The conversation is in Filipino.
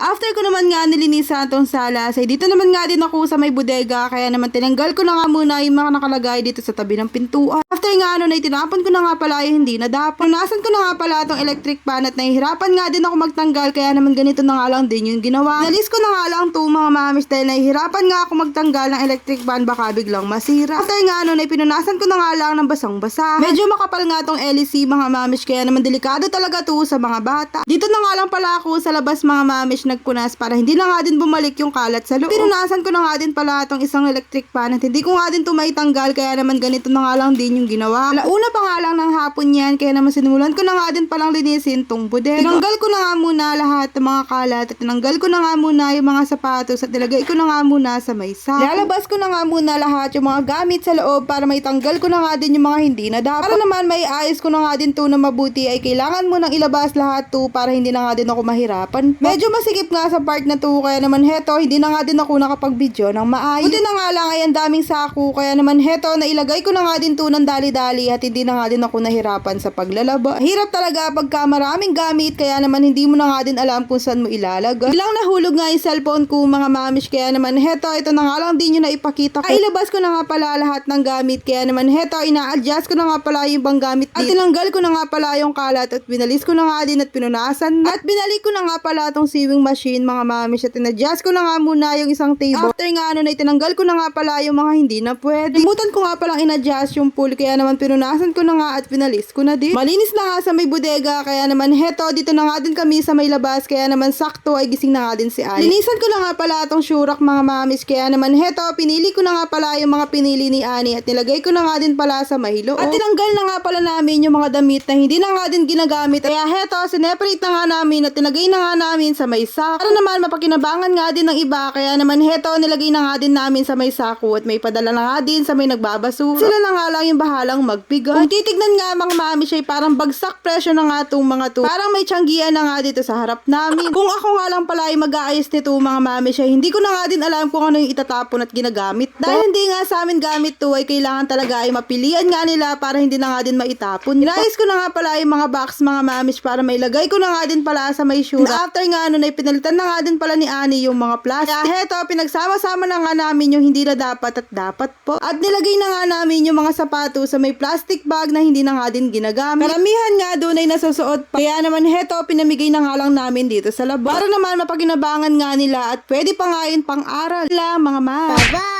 After ko naman nga nilinisan tong salas, ay dito naman nga din ako sa may bodega, kaya naman tinanggal ko na nga muna yung mga nakalagay dito sa tabi ng pintuan. After nga ano, ay tinapon ko na nga pala yung hindi na dapat. Punasan ko na nga pala tong electric pan at nahihirapan nga din ako magtanggal, kaya naman ganito na nga lang din yung ginawa. Nalis ko na nga lang to mga mamis dahil nahihirapan nga ako magtanggal ng electric pan, baka biglang masira. After nga ano, ay pinunasan ko na nga lang ng basang-basa. Medyo makapal nga tong LEC mga mamish, kaya naman delikado talaga to sa mga bata. Dito na nga lang pala ako sa labas mga mamish nagpunas para hindi na nga din bumalik yung kalat sa loob. Pinunasan ko na nga din pala tong isang electric pan at hindi ko nga din to maitanggal kaya naman ganito na nga lang din yung ginawa. Launa pa nga lang ng hapon yan kaya naman sinulan ko na nga din palang linisin tong bodega. Tinanggal ko na nga muna lahat ng mga kalat at tinanggal ko na nga muna yung mga sapatos at nilagay ko na nga muna sa may sako. Lalabas ko na nga muna lahat yung mga gamit sa loob para maitanggal ko na nga din yung mga hindi na dapat. Para naman may ayos ko na nga din to na mabuti ay kailangan mo nang ilabas lahat to para hindi na nga din ako mahirapan. Medyo masikip nga sa part na to kaya naman heto hindi na nga din ako nakapag-video ng maayos. Buti na nga lang ay ang daming sako kaya naman heto nailagay ko na nga din to ng dali-dali at hindi na nga din ako nahirapan sa paglalaba. Hirap talaga pagka maraming gamit kaya naman hindi mo na nga din alam kung saan mo ilalagay. Bilang nahulog nga yung cellphone ko mga mamish kaya naman heto ito na nga lang din yung naipakita ko. Ay ilabas ko na nga pala lahat ng gamit kaya naman heto ina-adjust ko na nga pala yung ibang gamit dito. At tinanggal ko na nga pala yung kalat at binalis ko na nga din at pinunasan. At binalik ko na nga pala tong sewing machine mga mamish at in-adjust ko na nga muna yung isang table. After nga ano na tinanggal ko na nga pala yung mga hindi na pwede. Limutan ko nga palang in-adjust yung pool kaya naman pinunasan ko na nga at pinalis ko na din. Malinis na nga sa may bodega kaya naman heto dito na nga din kami sa may labas kaya naman sakto ay gising na nga din si Ali. Linisan ko na nga pala tong shurak mga mamis kaya naman heto pinili ko na nga pala yung mga pinili ni Ani at nilagay ko na nga din pala sa mahilo. At tinanggal na nga pala namin yung mga damit na hindi na nga din ginagamit. Kaya heto sineparate na nga namin at tinagay na nga namin sa may sack. Para naman mapakinabangan nga din ng iba kaya naman heto nilagay na nga din namin sa may sako at may padala na nga din sa may nagbabasura. Sila na nga lang yung bahalang magbigay. Kung titignan nga mga mami siya parang bagsak presyo na nga tong mga to. Parang may tiyanggian na nga dito sa harap namin. Kung ako nga lang pala ay mag-aayos nito mga mami siya, hindi ko na nga din alam kung ano yung itatapon at ginagamit. Dahil hindi nga sa amin gamit to ay kailangan talaga ay mapilian nga nila para hindi na nga din maitapon. Inayos ko na nga pala yung mga box mga mamish para may lagay ko na nga din pala sa may. Na after nga ano na pinalitan na nga din pala ni Ani yung mga plastic. Kaya heto, pinagsama-sama na nga namin yung hindi na dapat at dapat po. At nilagay na nga namin yung mga sapatos sa may plastic bag na hindi na nga din ginagamit. Karamihan nga doon ay nasusuot pa. Kaya naman heto, pinamigay na nga lang namin dito sa labas. Para naman mapaginabangan nga nila at pwede pa nga yun pang aral. La, mga ma. Bye!